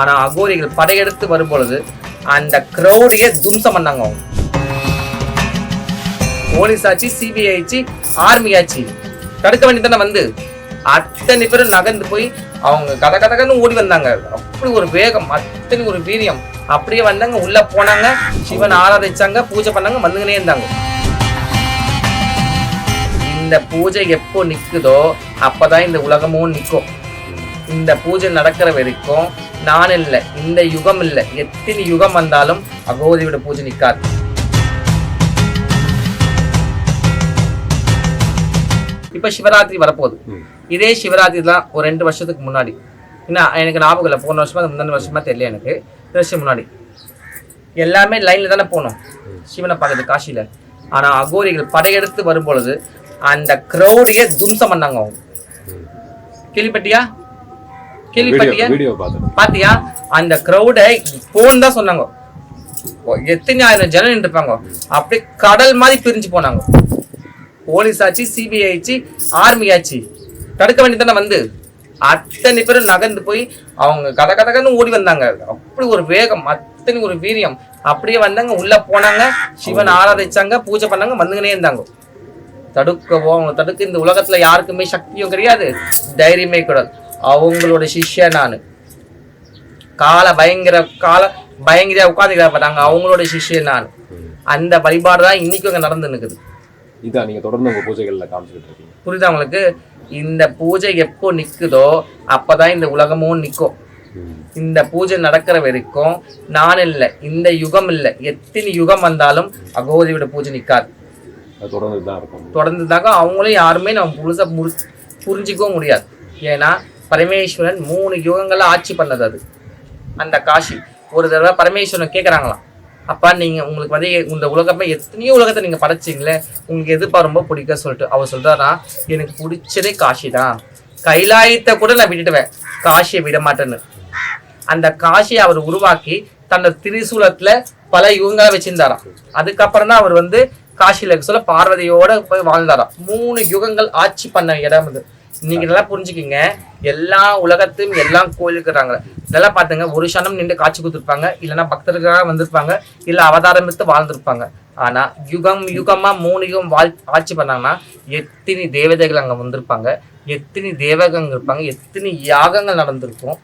ஆனால் அகோரிகள் படையெடுத்து வரும் பொழுது அந்த க்ரௌடையே தும்சம் பண்ணாங்க அவங்க. போலீஸ் ஆச்சு சிபிஐ ஆச்சு ஆர்மி ஆச்சு. தடுக்க வேண்டியதானே வந்து. அத்தனை பேரும் நகர்ந்து போய் அவங்க கத கதகன்னு ஓடி வந்தாங்க. அப்படி ஒரு வேகம் அத்தனை ஒரு வீரியம். அப்படியே வந்தாங்க உள்ள போனாங்க. சிவன் ஆராதிச்சாங்க பூஜை பண்ணாங்க வந்துங்கனே இருந்தாங்க. இந்த பூஜை எப்போ நிற்குதோ அப்பதான் இந்த உலகமும் நிற்கும் இந்த பூஜை நடக்கிற வரைக்கும் நான் இல்லை இந்த யுகம் இல்லை. எத்தனை யுகம் வந்தாலும் அகோதியோட பூஜை நிக்காது. இப்ப சிவராத்திரி வரப்போகுது. இதே சிவராத்திரி தான் ஒரு ரெண்டு வருஷத்துக்கு முன்னாடி. என்ன எனக்கு ஞாபகம் இல்லை போன வருஷமா முந்தின வருஷமா தெரியல எனக்கு. ரெண்டு வருஷம் முன்னாடி. எல்லாமே லைன்ல தானே போனோம். சிவனை பார்க்கறது காசியில. ஆனா அகோரிகள் படையெடுத்து வரும் பொழுது அந்த க்ரௌடையே தும்சம் பண்ணாங்க அவங்க. கேள்விப்பட்டியா? கேள்விப்பட்டியா? பாத்தியா? அந்த க்ரௌடை போன் தான் சொன்னாங்க. எத்தனை ஆயிரம் ஜனம் நின்றுப்பாங்க? அப்படியே கடல் மாதிரி பிரிஞ்சு போனாங்க. போலீஸ் ஆச்சு சிபிஐ ஆச்சு ஆர்மி ஆச்சு. தடுக்க வேண்டியதானே வந்து? அத்தனை பேரும் நகர்ந்து போய் அவங்க கத கதகன்னு ஓடி வந்தாங்க. அப்படி ஒரு வேகம் அத்தனை ஒரு வீரியம். அப்படியே வந்தாங்க உள்ள போனாங்க. சிவன் ஆராதிச்சாங்க பூஜை பண்ணாங்க வந்துங்கனே இருந்தாங்க. தடுக்கவோ அவங்க தடுக்க இந்த உலகத்துல யாருக்குமே சக்தியும் கிடையாது தைரியமே கூடாது அவங்களோட சிஷ்யன் நான். கால பயங்கர கால பயங்கர உட்காந்துக்கிறா பார்த்தாங்க அவங்களோட சிஷ்யன் நான். அந்த வழிபாடு தான் இன்னைக்கும் அங்க நடந்து நிக்குது. இதான் நீங்க தொடர்ந்து உங்க பூஜைகள்ல காமிச்சிட்டு இருக்கீங்க. புரியுதா உங்களுக்கு? இந்த பூஜை எப்போ நிக்குதோ அப்பதான் இந்த உலகமும் நிக்கும். இந்த பூஜை நடக்கிற வரைக்கும் நான் இல்லை இந்த யுகம் இல்லை. எத்தனை யுகம் வந்தாலும் அகோதியோட பூஜை நிக்காது. அது தொடர்ந்து தான் இருக்கும். தொடர்ந்துதாங்க அவங்களும் யாருமே நம்ம முறி புரிஞ்சிக்கவும் முடியாது. ஏன்னா பரமேஸ்வரன் மூணு யுகங்களில் ஆட்சி பண்ணது அது. அந்த காஷி ஒரு தடவை பரமேஸ்வரன் கேட்குறாங்களாம் அப்பா நீங்கள் உங்களுக்கு வந்து இந்த உலகமே எத்தனையோ உலகத்தை நீங்கள் படைச்சிங்களே உங்களுக்கு எதுப்பா ரொம்ப பிடிக்க சொல்லிட்டு அவர் சொல்கிறாரா எனக்கு பிடிச்சதே காஷி தான் கைலாயத்தை கூட நான் விட்டுடுவேன். காஷியை விட மாட்டேன்னு. அந்த காஷியை அவர் உருவாக்கி தன்னோட திரிசூலத்தில் பல யுகங்களை வச்சிருந்தாராம். அதுக்கப்புறம் தான் அவர் வந்து காஷியில் சொல்ல பார்வதியோட போய் வாழ்ந்தாராம். மூணு யுகங்கள் ஆட்சி பண்ண இடம் இது நீங்க நல்லா புரிஞ்சுக்கீங்க. எல்லா உலகத்தையும் எல்லா கோயிலுக்குறாங்க. நல்லா பாத்துங்க ஒரு சனம் நின்று காட்சி கொடுத்துருப்பாங்க. இல்லைன்னா பக்தர்களாக வந்திருப்பாங்க. இல்ல அவதாரம் எடுத்து வாழ்ந்திருப்பாங்க. ஆனா யுகம் யுகமா மூணு யுகம் வாழ் ஆட்சி பண்ணாங்கன்னா எத்தனை தேவதைகள் அங்க வந்திருப்பாங்க. எத்தனை தேவகங்கள் இருப்பாங்க. எத்தனை யாகங்கள் நடந்திருக்கும்.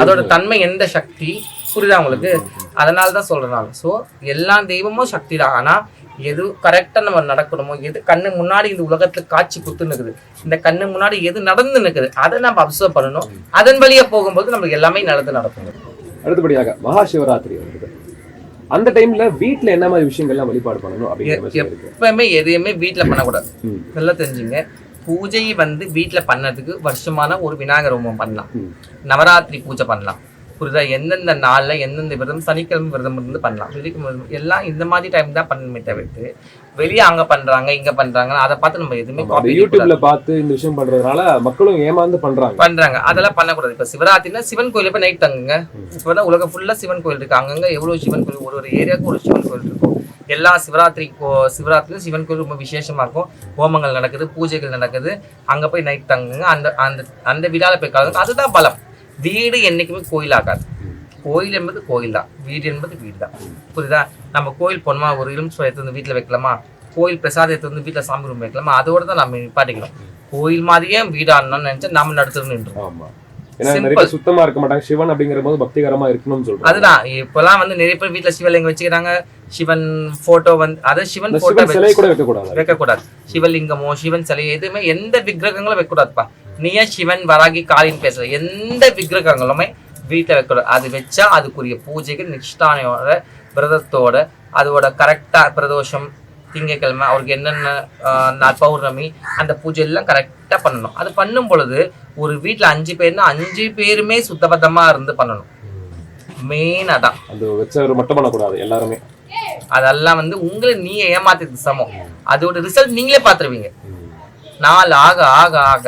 அதோட தன்மை எந்த சக்தி? புரியுதா உங்களுக்கு? அதனால தான் சொல்றேன் ஸோ எல்லா தெய்வமும் சக்தி தான் ஆனா எது கரெக்டாக நம்ம நடக்கணுமோ எது கண்ணு முன்னாடி இந்த உலகத்துல காட்சி குத்து நிக்குது இந்த கண்ணு முன்னாடி எது நடந்து நிக்குது அதை நம்ம அப்சர்வ் பண்ணணும். அதன் வழியா போகும்போது நமக்கு எல்லாமே நடந்து நடக்கும். அடுத்தபடியாக மகா சிவராத்திரி வருது. அந்த டைம்ல வீட்ல என்ன மாதிரி விஷயங்கள்லாம் வழிபாடு பண்ணணும் இருக்கு எப்பவுமே எதையுமே வீட்ல பண்ணக்கூடாது. நல்லா தெரிஞ்சுங்க. பூஜை வந்து வீட்ல பண்ணதுக்கு வருஷமான ஒரு விநாயகர் ஹோமம் பண்ணலாம். நவராத்திரி பூஜை பண்ணலாம். புரியுதா எந்தெந்த நாள்ல எந்தெந்த விரதம் சனிக்கிழமை விரதம் இருந்து பண்ணலாம். வெள்ளிக்கிழமை விரதம் எல்லாம் இந்த மாதிரி டைம் தான் பண்ணணுமே தவிர்த்து வெளியே அங்க பண்றாங்க இங்க பண்றாங்க அதை பார்த்து நம்ம எதுவுமே யூடியூப்ல பார்த்து இந்த விஷயம் பண்றதுனால மக்களும் ஏமாந்து பண்றாங்க. பண்றாங்க. அதெல்லாம் பண்ணக்கூடாது. இப்ப சிவராத்திரினா சிவன் கோயில போய் நைட் தங்குங்க. இப்போ உலகம் ஃபுல்லா சிவன் கோயில் இருக்கு. அங்கங்க எவ்வளவு சிவன் கோயில்? ஒரு ஒரு ஏரியாவுக்கு ஒரு சிவன் கோயில் இருக்கும். எல்லா சிவராத்திரி கோ- சிவராத்திரியும் சிவன் கோயில் ரொம்ப விசேஷமா இருக்கும். ஹோமங்கள் நடக்குது பூஜைகள் நடக்குது. அங்க போய் நைட் தங்குங்க. அந்த அந்த அந்த விழால போய் கலந்து அதுதான் பலம். வீடு என்னைக்குமே கோயில் ஆகாது கோயில் என்பது கோயில் தான் வீடு என்பது வீடு தான் புரியுதா? நம்ம கோயில் போனோமா ஒரு எலுமிச்சை எடுத்து வந்து வீட்டில் வைக்கலாமா? கோயில் பிரசாதம் எடுத்து வந்து வீட்டில் சாமி ரூம் வைக்கலாமா? அதோட தான் நம்ம நிப்பாட்டிக்கணும் கோயில் மாதிரியே வீடு ஆடணும்னு நினைச்சா நம்ம நடுத்தர் நின்றோம் சுத்தமா இருக்க மாட்டாங்க. சிவன் அப்படிங்கிற போது பக்திகரமா இருக்கணும்னு சொல்றாங்க. அதுதான். இப்பெல்லாம் வந்து நிறைய பேர் வீட்டுல சிவலிங்கம் வச்சுக்கிறாங்க. சிவன் போட்டோ வந்து அதாவது சிவன் போட்டோ சிவன் சிலை கூட வைக்க கூடாது சிவலிங்கமோ சிவன் சிலை எதுவுமே எந்த விக்கிரகங்களும் வைக்கக்கூடாதுப்பா. நீ ஏன் சிவன் வராகி காளின்னு பேசுற எந்த விக்கிரகங்களுமே வீட்டில் வைக்கக்கூடாது. அது வச்சா அதுக்குரிய பூஜைகள் நிஷ்டானையோட விரதத்தோட அதோட கரெக்டா பிரதோஷம் திங்கக்கிழமை அவருக்கு என்னென்ன பௌர்ணமி அந்த பூஜை எல்லாம் கரெக்டாக பண்ணணும். அது பண்ணும் பொழுது ஒரு வீட்டில் அஞ்சு பேர்னா அஞ்சு பேருமே சுத்தபத்தமா இருந்து பண்ணணும். மெயின் அதான். வச்சவர் மட்டும் பண்ணக்கூடாது எல்லாருமே. அதெல்லாம் வந்து உங்களை நீங்க ஏமாத்துறது சமம். அதோட ரிசல்ட் நீங்களே பார்த்துருவீங்க. நாள் ஆக ஆக ஆக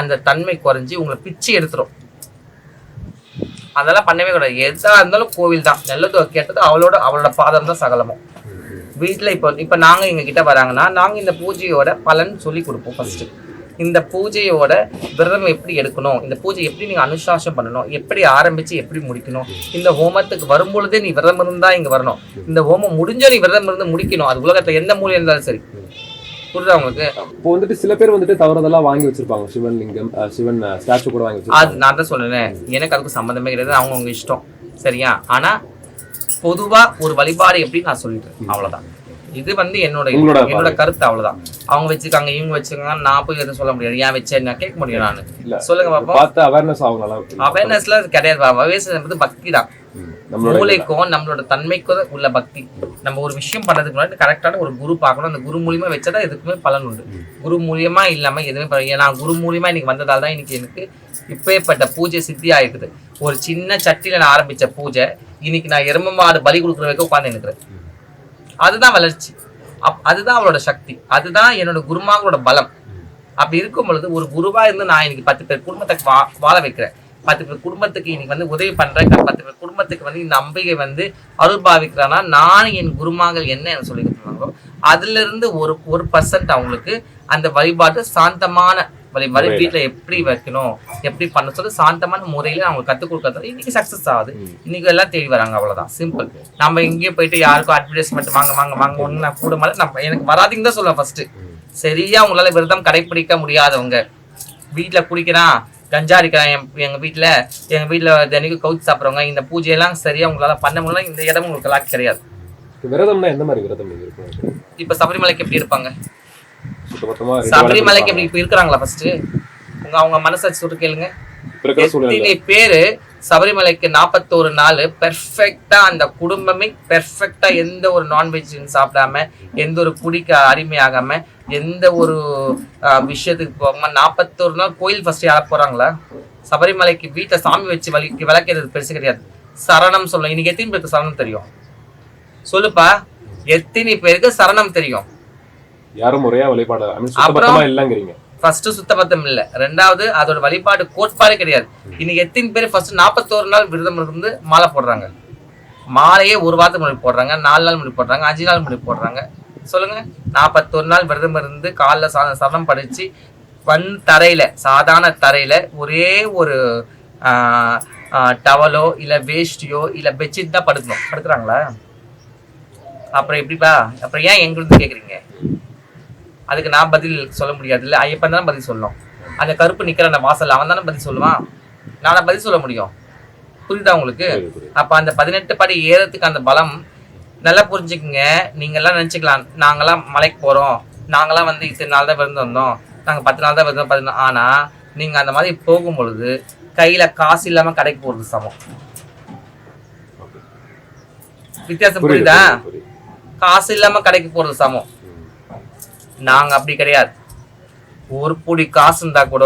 அந்த தன்மை குறைஞ்சி உங்களை பிச்சு எடுத்துரும். அதெல்லாம் பண்ணவே கூடாது. எதாக இருந்தாலும் கோவில் தான். நல்லதோ கேட்டது அவளோட அவளோட பாதம் தான் சகலமும். வீட்டில் இப்போ இப்போ நாங்கள் எங்கள் கிட்டே வராங்கன்னா நாங்கள் இந்த பூஜையோட பலன் சொல்லி கொடுப்போம் ஃபஸ்ட்டு இந்த பூஜையோட விரதம் எப்படி எடுக்கணும்? இந்த பூஜை எப்படி நீங்கள் அனுசாசம் பண்ணணும்? எப்படி ஆரம்பித்து எப்படி முடிக்கணும்? இந்த ஹோமத்துக்கு வரும்பொழுதே நீ விரதம் இருந்தால் இங்கே வரணும். இந்த ஹோமம் முடிஞ்சோ நீ விரதம் இருந்து முடிக்கணும். அது உலகத்தில் எந்த மூலையில இருந்தாலும் சரி. புரியுதா உங்களுக்கு? இப்போ வந்துட்டு சில பேர் வந்துட்டு தவறுதெல்லாம் வாங்கி வச்சிருப்பாங்க. சிவன் லிங்கம் சிவன் ஸ்டாச்சு கூட வாங்கி அது நான் தான் சொல்றேன் எனக்கு அதுக்கு சம்மந்தமே கிடையாது. அவங்க உங்க இஷ்டம். சரியா? ஆனா பொதுவா ஒரு வழிபாடு எப்படி நான் சொல்லிட்டேன். அவ்வளவுதான். இது வந்து என்னோட என்னோட கருத்து அவ்வளவுதான். அவங்க வச்சிருக்காங்க இவங்க வச்சிருக்காங்க. நான் போய் எதுவும் சொல்ல முடியாது. ஏன் வச்சேன்? நான் கேட்க முடியும் நான். சொல்லுங்க பாப்போம். அவேர்னஸ் ஆகலாம் அவேர்னஸ்ல கிடையாது. அவேர்னஸ் வந்து பக்தி தான். மூளைக்கும் நம்மளோட தன்மைக்கும் உள்ள பக்தி. நம்ம ஒரு விஷயம் பண்ணதுக்கு முன்னாடி கரெக்டான ஒரு குரு பார்க்கணும். அந்த குரு மூலியமா வச்சா எதுக்குமே பலன் உண்டு. குரு மூலியமா இல்லாம எதுவுமே. நான் குரு மூலியமா இன்னைக்கு வந்ததால தான் இன்னைக்கு எனக்கு இப்பேற்பட்ட பூஜை சித்தி ஆயிருக்குது. ஒரு சின்ன சட்டியில நான் ஆரம்பிச்ச பூஜை இன்னைக்கு நான் எரும மாடு பலி கொடுக்குற வரைக்கும் உட்கார்ந்து இருக்கிறேன் அதுதான் வளர்ச்சி. அப் அதுதான் அவளோட சக்தி. அதுதான் என்னோட குருமாங்களோட பலம். அப்படி இருக்கும் பொழுது ஒரு குருவா இருந்து நான் இன்னைக்கு பத்து பேர் குடும்பத்தை வா வாழ வைக்கிறேன். பத்து பேர் குடும்பத்துக்கு இன்னைக்கு வந்து உதவி பண்றேன். பத்து பேர் குடும்பத்துக்கு வந்து இந்த அம்பிகை வந்து அருள் பாவிக்கிறானா? நான் என் குருமாங்கள் என்ன எனக்கு சொல்லி கொடுத்தாங்களோ அதுல இருந்து ஒரு ஒரு பர்சன்ட் அவங்களுக்கு அந்த வழிபாடு சாந்தமான வழிபாடு. வீட்டுல எப்படி வைக்கணும் எப்படி பண்ண சொல்லி சாந்தமான முறையில அவங்க கத்துக் கொடுக்கறது இன்னைக்கு சக்சஸ் ஆகுது. இன்னைக்கு எல்லாம் தேடி வராங்க அவ்வளவுதான். சிம்பிள் நம்ம இங்கேயே போயிட்டு யாருக்கும் அட்வர்டைஸ்மெண்ட் வாங்க வாங்க வாங்க ஒண்ணு நான் கூட மாதிரி நம்ம எனக்கு வராதீங்க தான் சொல்லுவேன் ஃபர்ஸ்ட் சரியா உங்களால விரதம் கடைபிடிக்க முடியாதவங்க. வீட்டுல குடிக்கிறான் கஞ்சா அடிக்கிறான் என் எங்க வீட்டுல எங்க வீட்டுல தினைக்கும் கவுச்சு சாப்பிடுறவங்க இந்த பூஜையெல்லாம் சரியா உங்களால பண்ண முடியல இந்த இடம் உங்களுக்கு லாக் கிடையாது. விரதம்னா எந்த மாதிரி விரதம் இப்ப சபரிமலைக்கு எப்படி இருப்பாங்க? சபரிமலைக்கு எப்படி இப்ப இருக்கிறாங்களா ஃபர்ஸ்ட் உங்க அவங்க மனசாட்சி சொல்லிட்டு கேளுங்க. எத்தனை பேரு சபரிமலைக்கு நாற்பத்தோரு நாள் பெர்ஃபெக்டா அந்த குடும்பமே பெர்ஃபெக்டா எந்த ஒரு நான்வெஜ் சாப்பிடாம எந்த ஒரு குடிக்க அடிமையாகாம எந்த ஒரு விஷயத்துக்கு போகாம நாற்பத்தோரு நாள் கோயில் ஃபர்ஸ்ட் யார போறாங்களா? சபரிமலைக்கு வீட்டை சாமி வச்சு வலிக்கு விளக்கிறது பெருசு கிடையாது. சரணம் சொல்லணும். இன்னைக்கு எத்தனை பேருக்கு சரணம் தெரியும்? சொல்லுப்பா. எத்தனை பேருக்கு சரணம் தெரியும்? யாரும் முறையா வழிபாடு? இல்லங்கிறீங்க. ஃபர்ஸ்ட் சுத்தபத்தம் இல்ல ரெண்டாவது அதோட வழிபாடு கோட்பாடு கிடையாது. இன்னைக்கு எத்தனை பேர் ஃபர்ஸ்ட் நாற்பத்தோரு நாள் விரதம் இருந்து மாலை போடுறாங்க. மாலையே ஒரு வாரத்துக்கு முன்னாடி போடுறாங்க நாலு நாள் முன்னாடி போடுறாங்க அஞ்சு நாள் முன்னாடி போடுறாங்க. சொல்லுங்க. நாற்பத்தொரு நாள் விரதம் இருந்து காலில் சா- சதம் படிச்சு வன் தரையில சாதாரண தரையில ஒரே ஒரு டவலோ இல்லை வேஷ்டியோ இல்லை பெட்ஷீட் தான் படுக்கணும். படுக்கிறாங்களா? அப்புறம் எப்படிப்பா? அப்புறம் ஏன் எங்களுக்கு கேட்குறீங்க அதுக்கு நான் பதில் சொல்ல முடியாது இல்ல ஐயப்பன் தானே பதில் சொல்லணும். அந்த கருப்பு நிக்கிற அந்த வாசல் அவன் தானே பதில் சொல்லுவான்? நானா பதில் சொல்ல முடியும். புரியுதா உங்களுக்கு. அப்ப அந்த பதினெட்டு படி ஏறதுக்கு அந்த பலம் நல்லா புரிஞ்சுக்குங்க. நீங்க எல்லாம் நினைச்சுக்கலாம். நாங்கெல்லாம் மலைக்கு போறோம். நாங்கெல்லாம் வந்து இத்தனை நாள் தான் விருந்து வந்தோம். நாங்க பத்து நாள் தான் விருந்தோம் பதினொன்று ஆனா நீங்க அந்த மாதிரி போகும் பொழுது கையில காசு இல்லாம கடைக்கு போறது சமம். வித்தியாசம் புரியுது. காசு இல்லாம கடைக்கு போறது சமம். நாங்க அப்படி கிடையாது. ஒரு பொடி காசு இருந்தா கூட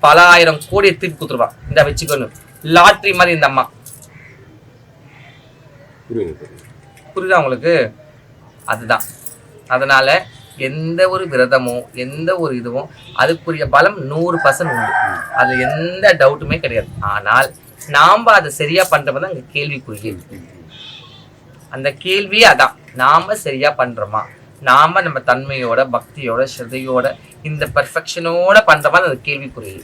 பல ஆயிரம் கோடியை திருப்பி கொடுத்துருவா. இந்த வச்சுக்கணும் லாட்ரி மாதிரி இந்த அம்மா. புரியுது, உங்களுக்கு? அதுதான். அதனால எந்த ஒரு விரதமோ எந்த ஒரு இதுவும் அதுக்குரிய பலம் நூறு பர்சன்ட் உண்டு. அது எந்த டவுட்டுமே கிடையாது. ஆனால் நாம அதை சரியா பண்றப்ப அங்க கேள்விக்குரிய அந்த கேள்வி அதான். நாம சரியா பண்றோமா? நாம நம்ம தன்மையோட பக்தியோட ஸ்ரதையோட இந்த பெர்ஃபெக்ஷனோட பண்றோமா அது கேள்விக்குரிய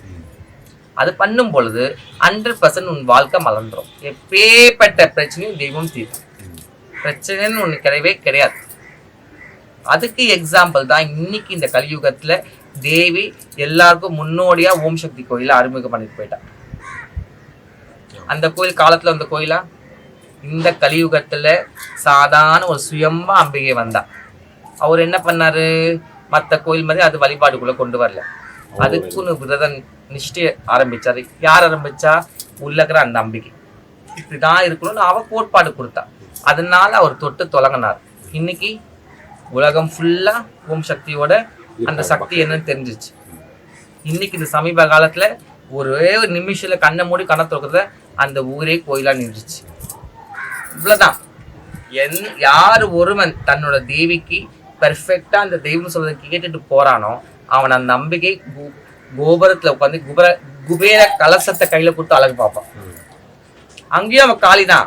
அது பண்ணும் பொழுது ஹண்ட்ரட் பர்சன்ட் உன் வாழ்க்கை மலர்ந்துடும் எப்பேற்பட்ட பிரச்சனையும் தெய்வம் தீர்க்கும் பிரச்சனைன்னு ஒன்று கிடையவே கிடையாது. அதுக்கு எக்ஸாம்பிள் தான் இன்னைக்கு இந்த கலியுகத்தில் தேவி எல்லாருக்கும் முன்னோடியா ஓம் சக்தி கோயிலை அறிமுகம் பண்ணிட்டு போயிட்டான் அந்த கோயில் காலத்துல அந்த கோயிலா? இந்த கலியுகத்துல சாதாரண ஒரு சுயம்பா அம்பிகை வந்தான் அவர் என்ன பண்ணாரு? மத்த கோயில் மாதிரி அது வழிபாடுக்குள்ள கொண்டு வரல. அதுக்குன்னு விரத நிஷ்டை ஆரம்பிச்சாரு. யார் ஆரம்பிச்சா? உள்ளக்கிற அந்த அம்பிகை. இப்படிதான் இருக்கணும்னு அவ கோட்பாடு கொடுத்தா. அதனால அவர் தொட்டு தொடங்கினார். இன்னைக்கு உலகம் ஃபுல்லா ஓம் சக்தியோட அந்த சக்தி என்னன்னு தெரிஞ்சிச்சு. இன்னைக்கு இந்த சமீப காலத்துல ஒரே ஒரு நிமிஷத்துல கண்ணை மூடி கண்ணை திறக்கிறத அந்த ஊரே கோயிலா நின்றுச்சு. இவ்வளவுதான். என் யார் ஒருவன் தன்னோட தேவிக்கு பெர்ஃபெக்டா அந்த தெய்வம் சொல்றதை கேட்டுட்டு போறானோ அவன் அந்த நம்பிக்கை கோபுரத்துல உட்காந்து குபர குபேர கலசத்தை கையில கொடுத்து அழகு பார்ப்பான். அங்கேயும் அவன் காளி தான்.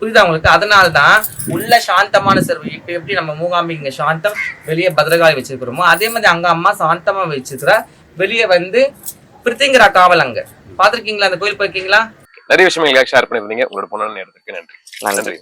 புரியுதா உங்களுக்கு? அதனால தான் உள்ள சாந்தமான செல்வம் இப்ப எப்படி நம்ம மூகாம்பிகை இங்க சாந்தம் வெளியே பத்ரகாளி வச்சிருக்கிறோமோ அதே மாதிரி அங்க அம்மா சாந்தமா வச்சிருக்கிறா வெளியே வந்து பிரித்திங்கிற காவல் அங்க. பாத்திருக்கீங்களா அந்த கோயில் போயிருக்கீங்களா? நிறைய விஷயம் எங்களுக்கு ஷேர் பண்ணிருந்தீங்க உங்களோட பொண்ணு நேரத்துக்கு நன்றி. நன்றி.